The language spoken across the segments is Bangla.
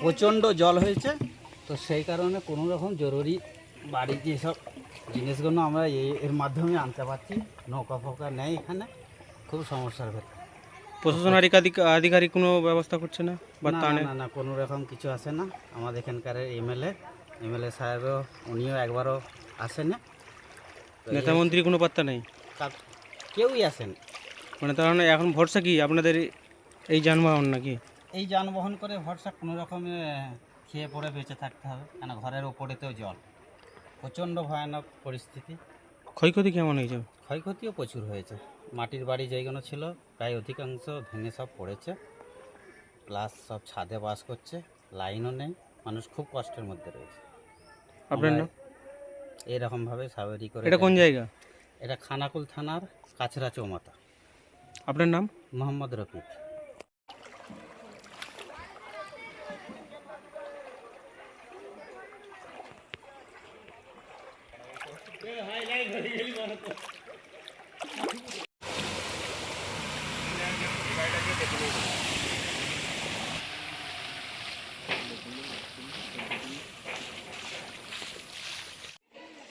প্রচণ্ড জল হয়েছে তো সেই কারণে কোনো রকম জরুরি বাড়ির যেসব জিনিসগুলো আমরা এর মাধ্যমে আনতে পারছি নৌকা ফৌকা নেই এখানে খুব সমস্যার ভেতর। প্রশাসন আধিকারিক কোনো ব্যবস্থা করছে না বা না না, না কোনো রকম কিছু আসে না। আমাদের এখানকার এমএলএ এমএলএ সাহেবও উনিও একবারও আসেন। না নেতা মন্ত্রী কোনো পাত্তা নেই? কেউই আসেন। মানে তার এখন ভরসা কি? আপনাদের এই যানবাহন নাকি? এই যানবাহন করে ভরসা কোনো রকমে খেয়ে পড়ে বেঁচে থাকতে হবে কেন ঘরের ওপরেতেও জল। প্রচণ্ড ভয়ানক পরিস্থিতি। ক্ষয়ক্ষতি কেমন হয়েছে? ক্ষয়ক্ষতিও প্রচুর হয়েছে। মাটির বাড়ি যেগুলো ছিল প্রায় অধিকাংশ ভেঙে সব পড়েছে। প্লাস সব ছাদে বাস করছে লাইনও নেই মানুষ খুব কষ্টের মধ্যে রয়েছে। আপনার নাম? এইরকমভাবে সাবেরি করে এটা কোন জায়গা? এটা খানাকুল থানার কাছড়া চৌমাথা। আপনার নাম? মোহাম্মদ রফিক। ありがとう。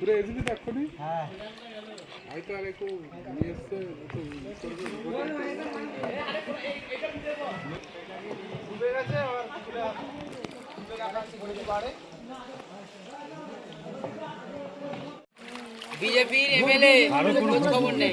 ঘুরে এসেছি তো এক্ষুনি? আমি তো আর একটু নিয়ে এসছে বিজেপির এমএলএ খোঁজ খবর নেই।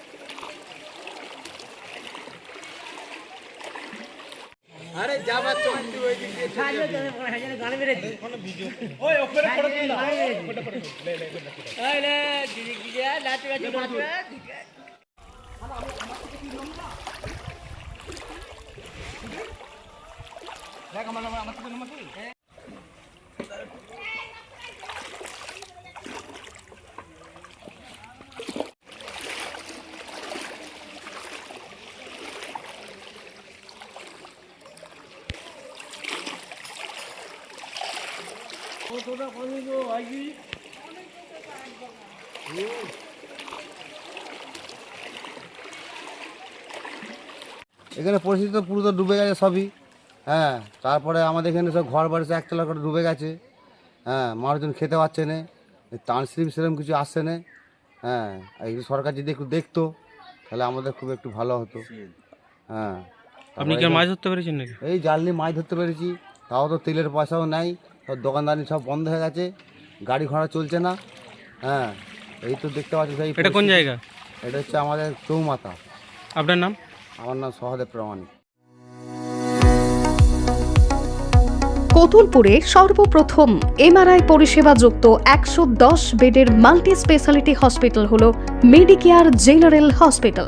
আরে যাবা চন্ডি ওই দিক দিয়ে ছাড়ো তো হাজার গান মেরে কোন ভিডিও ওই ওপরে পড়ে দিন ওটা পড়ে লে লে ওই লে দিদি কি যা লাতে গাছে মাত্র ঠিক আমি আমার থেকে কি লম্বা দেখ আমার আমার থেকে লম্বা কি? এখানে পরিস্থিতি তো পুরো তো ডুবে গেছে সবই। হ্যাঁ তারপরে আমাদের এখানে সব ঘর বাড়ি সব একতলা করে ডুবে গেছে। হ্যাঁ মানুষজন খেতে পাচ্ছে না ত্রাণ স্লিপ সেরকম কিছু আসছে না। হ্যাঁ আর একটু সরকার যদি একটু দেখতো তাহলে আমাদের খুব একটু ভালো হতো। হ্যাঁ আপনি কি মাছ ধরতে পেরেছেন নাকি? এই জাল নিয়ে মাছ ধরতে পেরেছি তাও তো তেলের পয়সাও নাই। সব দোকানদারি সব বন্ধ হয়ে গেছে গাড়ি ঘোড়া চলছে না। হ্যাঁ এই তো দেখতে পাচ্ছি সেই এটা কোন জায়গা? এটা হচ্ছে আমাদের চৌমাথা। আপনার নাম? আমার নাম সহদেব প্রামাণিক। কতুলপুরে সর্বপ্রথম এমআরআই পরিষেবা যুক্ত একশো দশ বেডের মাল্টি স্পেশালিটি হসপিটাল হল মেডিকেয়ার জেনারেল হসপিটাল।